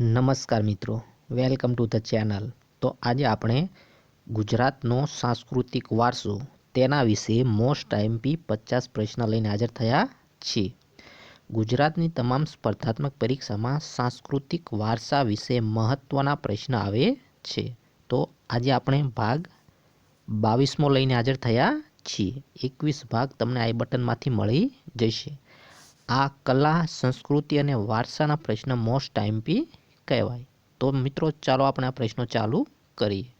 નમસ્કાર મિત્રો, welcome to the channel. તો આજે આપણે ગુજરાતનો સાંસ્કૃતિક વારસો, તેના વિશે મોસ્ટ આઈએમપી પચાસ પ્રશ્ન લઈને હાજર થયા છીએ. ગુજરાતની તમામ સ્પર્ધાત્મક પરીક્ષામાં સાંસ્કૃતિક વારસા વિશે મહત્ત્વના પ્રશ્ન આવે છે. તો આજે આપણે ભાગ બાવીસમો લઈને હાજર થયા છીએ. એકવીસ ભાગ તમને આઈ બટનમાંથી મળી જશે. આ કલા, સંસ્કૃતિ અને વારસાના પ્રશ્ન મોસ્ટ આઈએમપી કહેવાય. તો મિત્રો, ચાલો આપણે આ પ્રશ્નો ચાલુ કરીએ.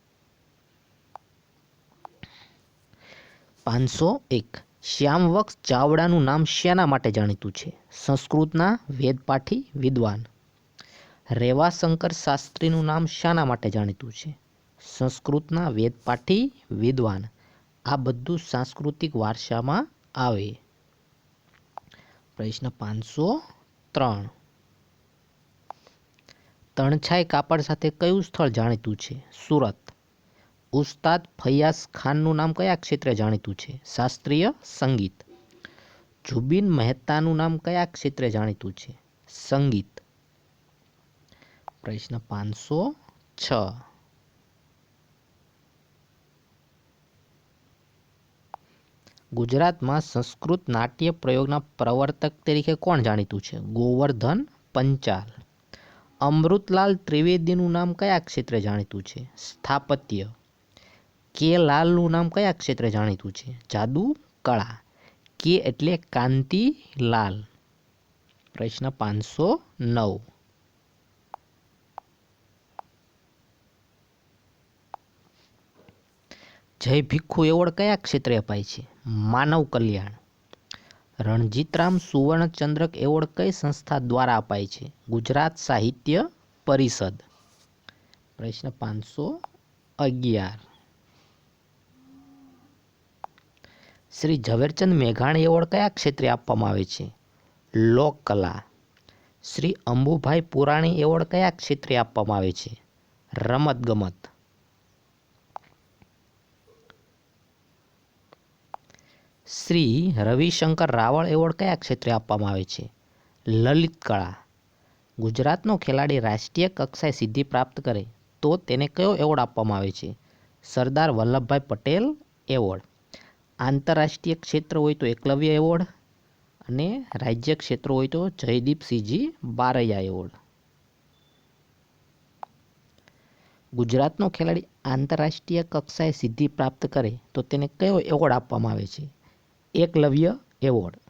પાંચસો એક. શ્યામવક્ષ ચાવડાનું નામ શેના માટે જાણીતું છે? સંસ્કૃતના વેદપાઠી વિદ્વાન. રેવાશંકર શાસ્ત્રીનું નામ શાના માટે જાણીતું છે? સંસ્કૃતના વેદપાઠી વિદ્વાન. આ બધું સાંસ્કૃતિક વારસામાં આવે. પ્રશ્ન પાંચસો ત્રણ. તણછાઈ કાપડ સાથે કયું સ્થળ જાણીતું છે? સુરત. ઉસ્તાદ ફૈયાઝ ખાનનું નામ કયા ક્ષેત્રે જાણીતું છે? શાસ્ત્રીય સંગીત. જુબિન મહેતાનું નામ કયા ક્ષેત્રે જાણીતું છે? સંગીત. પ્રશ્ન પાંચસો છ. ગુજરાતમાં સંસ્કૃત નાટ્ય પ્રયોગના પ્રવર્તક તરીકે કોણ જાણીતું છે? ગોવર્ધન પંચાલ. અમૃતલાલ ત્રિવેદીનું નામ કયા ક્ષેત્રે જાણીતું છે? સ્થાપત્ય. કે લાલનું નામ કયા ક્ષેત્રે જાણીતું છે? જાદુ, કળા. કે એટલે કાંતિ, લાલ. પ્રશ્ન પાંચસો નવ. જય ભિક્ષુ એવોર્ડ કયા ક્ષેત્રે અપાય છે? માનવ કલ્યાણ. રણજીતરામ સુવર્ણચંદ્રક એવોર્ડ કઈ સંસ્થા દ્વારા અપાય છે? ગુજરાત સાહિત્ય પરિષદ. પ્રશ્ન પાંચસો અગિયાર. શ્રી ઝવેરચંદ મેઘાણી એવોર્ડ કયા ક્ષેત્રે આપવામાં આવે છે? લોકકલા. શ્રી અંબુભાઈ પુરાણી એવોર્ડ કયા ક્ષેત્રે આપવામાં આવે છે? રમતગમત. શ્રી રવિશંકર રાવળ એવોર્ડ કયા ક્ષેત્રે આપવામાં આવે છે? લલિત કળા. ગુજરાતનો ખેલાડી રાષ્ટ્રીય કક્ષાએ સિદ્ધિ પ્રાપ્ત કરે તો તેને કયો એવોર્ડ આપવામાં આવે છે? સરદાર વલ્લભભાઈ પટેલ એવોર્ડ. આંતરરાષ્ટ્રીય ક્ષેત્ર હોય તો એકલવ્ય એવોર્ડ અને રાજ્ય ક્ષેત્ર હોય તો જયદીપસિંહજી બારૈયા એવોર્ડ. ગુજરાતનો ખેલાડી આંતરરાષ્ટ્રીય કક્ષાએ સિદ્ધિ પ્રાપ્ત કરે તો તેને કયો એવોર્ડ આપવામાં આવે છે? એકલવ્ય એવોર્ડ.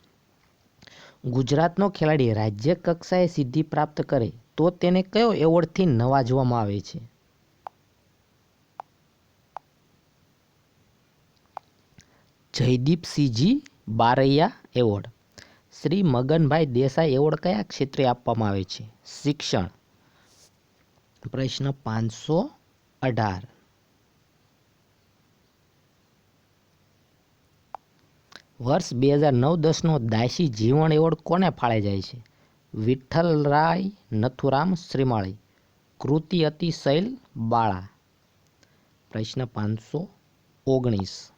ગુજરાતનો ખેલાડી રાજ્ય કક્ષાએ સિદ્ધિ પ્રાપ્ત કરે તો તેને કયો એવોર્ડથી નવાજવામાં આવે છે? જયદીપસિંહજી બારૈયા એવોર્ડ. શ્રી મગનભાઈ દેસાઈ એવોર્ડ કયા ક્ષેત્રે આપવામાં આવે છે? શિક્ષણ. પ્રશ્ન પાંચસો અઢાર. વર્ષ બે હજાર નવ દસનો દાસી જીવન એવોર્ડ કોને ફાળે જાય છે? વિઠ્ઠલરાય નથુરામ શ્રીમાળી. કૃતિ અતિશૈલ બાળા. પ્રશ્ન પાંચસો ઓગણીસ.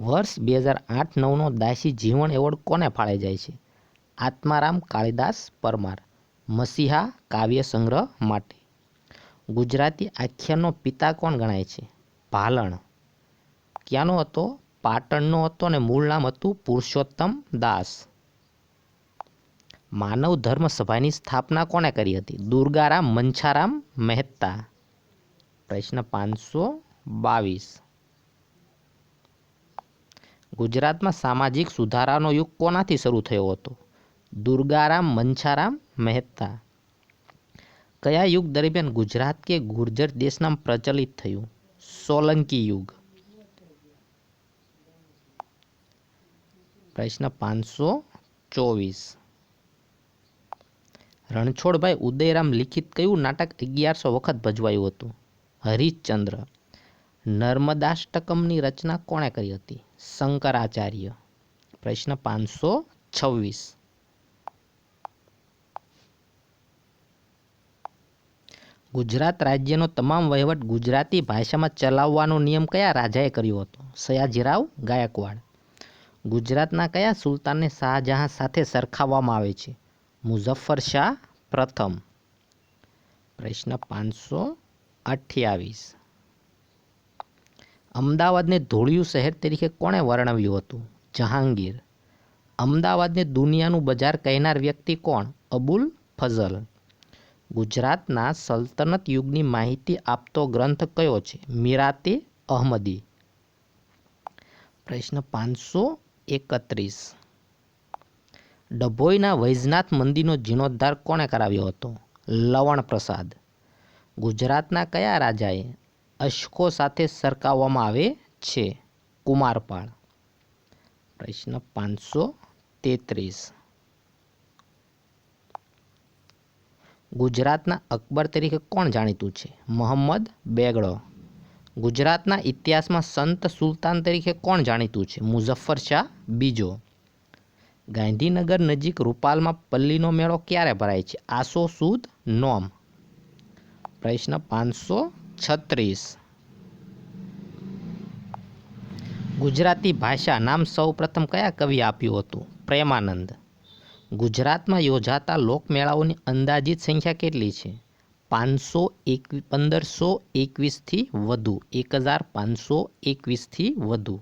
વર્ષ બે હજાર આઠ નવનો દાસી જીવન એવોર્ડ કોને ફાળે જાય છે? આત્મારામ કાળિદાસ પરમાર. મસીહા કાવ્ય સંગ્રહ માટે. ગુજરાતી આખ્યાનનો પિતા કોણ ગણાય છે? ભાલણ ક્યાંનો હતો? પાટણનો હતો અને મૂળ નામ હતું પુરુષોત્તમ દાસ. માનવ ધર્મ સભાની સ્થાપના કોણે કરી હતી? દુર્ગારામ મંછારામ મહેતા. પ્રશ્ન પાંચસો બાવીસ. ગુજરાતમાં સામાજિક સુધારાનો યુગ કોનાથી શરૂ થયો હતો? દુર્ગારામ મંછારામ મહેતા. કયા યુગ દરમિયાન ગુજરાત કે ગુર્જર દેશનામ પ્રચલિત થયું? સોલંકી યુગ. પ્રશ્ન પાંચસો ચોવીસ. રણછોડભાઈ ઉદયરામ લિખિત કયું નાટક અગિયારસો વખત ભજવાયું હતું? હરિશ્ચંદ્ર. નર્મદાષ્ટકમની રચના કોણે કરી હતી? શંકરાચાર્ય. પ્રશ્ન પાંચસો છવ્વીસ. ગુજરાત રાજ્યનો તમામ વહીવટ ગુજરાતી ભાષામાં ચલાવવાનો નિયમ કયા રાજાએ કર્યો હતો? સયાજીરાવ ગાયકવાડ. ગુજરાતના કયા સુલતાનને શાહજહાં સાથે સરખાવવામાં આવે છે? મુઝફ્ફર શાહ પ્રથમ. પ્રશ્ન પાંચસો અઠ્યાવીસ. અમદાવાદને ધોળિયું શહેર તરીકે કોણે વર્ણવ્યું હતું? જહાંગીર. અમદાવાદને દુનિયાનું બજાર કહેનાર વ્યક્તિ કોણ? અબુલ ફઝલ. ગુજરાતના સલ્તનત યુગની માહિતી આપતો ગ્રંથ કયો છે? મીરાતે અહમદી. પ્રશ્ન પાંચસો એકત્રીસ. ડભોઈના વૈજનાથ મંદિરનો જીર્ણોદ્ધાર કોણે કરાવ્યો હતો? લવણ પ્રસાદ ગુજરાતના કયા રાજાએ અશકો સાથે સરખાવવામાં આવે છે? કુમારપાળ. પ્રશ્ન પાંચસો તેત્રીસ. ગુજરાતના અકબર તરીકે કોણ જાણીતું છે? મોહમ્મદ બેગડો. ગુજરાતના ઇતિહાસમાં સંત સુલતાન તરીકે કોણ જાણીતું છે? મુઝફ્ફર શાહ બીજો. ગાંધીનગર નજીક રૂપાલમાં પલ્લીનો મેળો ક્યારે ભરાય છે? આસો સુદ નોમ. પ્રશ્ન પાંચસો છત્રીસ. ગુજરાતી ભાષા નામ સૌ પ્રથમ કયા કવિ આપ્યું હતું? પ્રેમાનંદ. ગુજરાતમાં યોજાતા લોકમેળાઓની અંદાજિત સંખ્યા કેટલી છે? પાંચસો એક, પંદરસો એકવીસથી વધુ, એક હજાર પાંચસો એકવીસથી વધુ.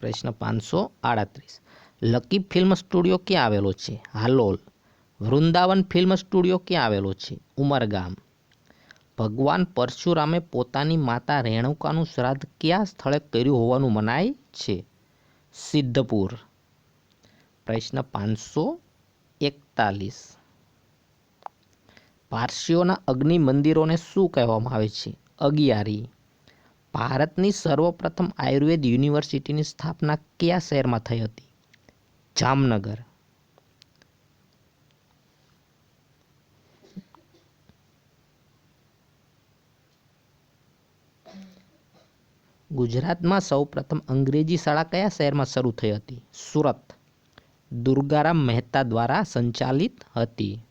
પ્રશ્ન પાંચસો આડત્રીસ. લકી ફિલ્મ સ્ટુડિયો ક્યાં આવેલો છે? હાલોલ. વૃંદાવન ફિલ્મ સ્ટુડિયો ક્યાં આવેલો છે? ઉમરગામ. ભગવાન પરશુરામે પોતાની માતા રેણુકાનું શ્રાદ્ધ કયા સ્થળે કર્યું હોવાનું મનાય છે? સિદ્ધપુર. પ્રશ્ન પાંચસો એકતાલીસ. પારસીઓના અગ્નિ મંદિરોને શું કહેવામાં આવે છે? અગિયારી. ભારતની સર્વપ્રથમ આયુર્વેદ યુનિવર્સિટીની સ્થાપના કયા શહેરમાં થઈ હતી? જામનગર. ગુજરાતમાં સૌપ્રથમ અંગ્રેજી શાળા કયા શહેરમાં શરૂ થઈ હતી? સુરત. દુર્ગારામ મહેતા દ્વારા સંચાલિત હતી.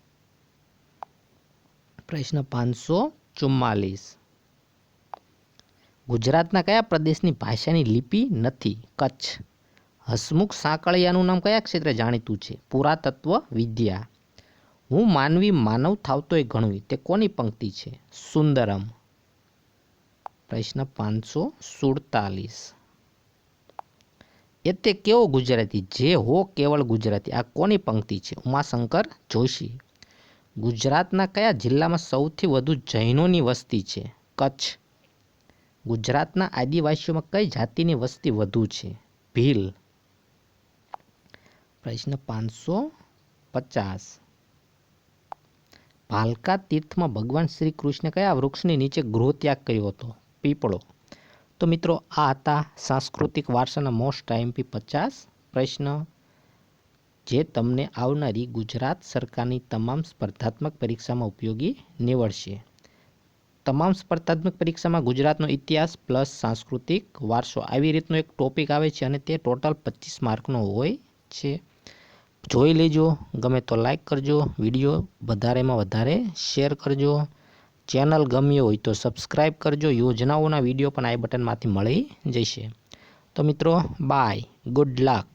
પ્રશ્ન પાંચસો ચુમ્માલીસ. ગુજરાતના કયા પ્રદેશની ભાષાની લિપિ નથી? કચ્છ. હસમુખ સાંકળિયાનું નામ કયા ક્ષેત્રે જાણીતું છે? પુરાતત્વ વિદ્યા. હું માનવી માનવ થાવતોય ગણવી. તે કોની પંક્તિ છે? સુંદરમ. પ્રશ્ન પાંચસો સુડતાલીસ. એ તે કેવો ગુજરાતી? જે હો કેવળ ગુજરાતી. આ કોની પંક્તિ છે? ઉમાશંકર જોશી. ગુજરાતના કયા જિલ્લામાં સૌથી વધુ જૈનોની વસ્તી છે? કચ્છ. ગુજરાતના આદિવાસીઓમાં કઈ જાતિની વસ્તી વધુ છે? ભીલ. પ્રશ્ન પાંચસો પચાસ. ભાલકા તીર્થમાં ભગવાન શ્રી કૃષ્ણ કયા વૃક્ષની નીચે ગૃહ ત્યાગ કર્યો હતો? પીપળો. તો મિત્રો, આ હતા સાંસ્કૃતિક વારસાના મોસ્ટ ટાઈમપી પચાસ પ્રશ્ન. જે તમને આવનારી ગુજરાત સરકારની તમામ સ્પર્ધાત્મક પરીક્ષામાં ઉપયોગી નીવડશે. તમામ સ્પર્ધાત્મક પરીક્ષામાં ગુજરાતનો ઇતિહાસ પ્લસ સાંસ્કૃતિક વારસો આવી રીતનો એક ટોપિક આવે છે અને તે ટોટલ પચીસ માર્કનો હોય છે. જોઈ લેજો, ગમે તો લાઈક કરજો વીડિયો વધારેમાં વધારે શેર કરજો. ચેનલ ગમ્યો હોય તો સબસ્ક્રાઈબ કરજો. યોજનાઓના વીડિયો પણ આઈ બટનમાંથી મળી જશે. તો મિત્રો, બાય. Good luck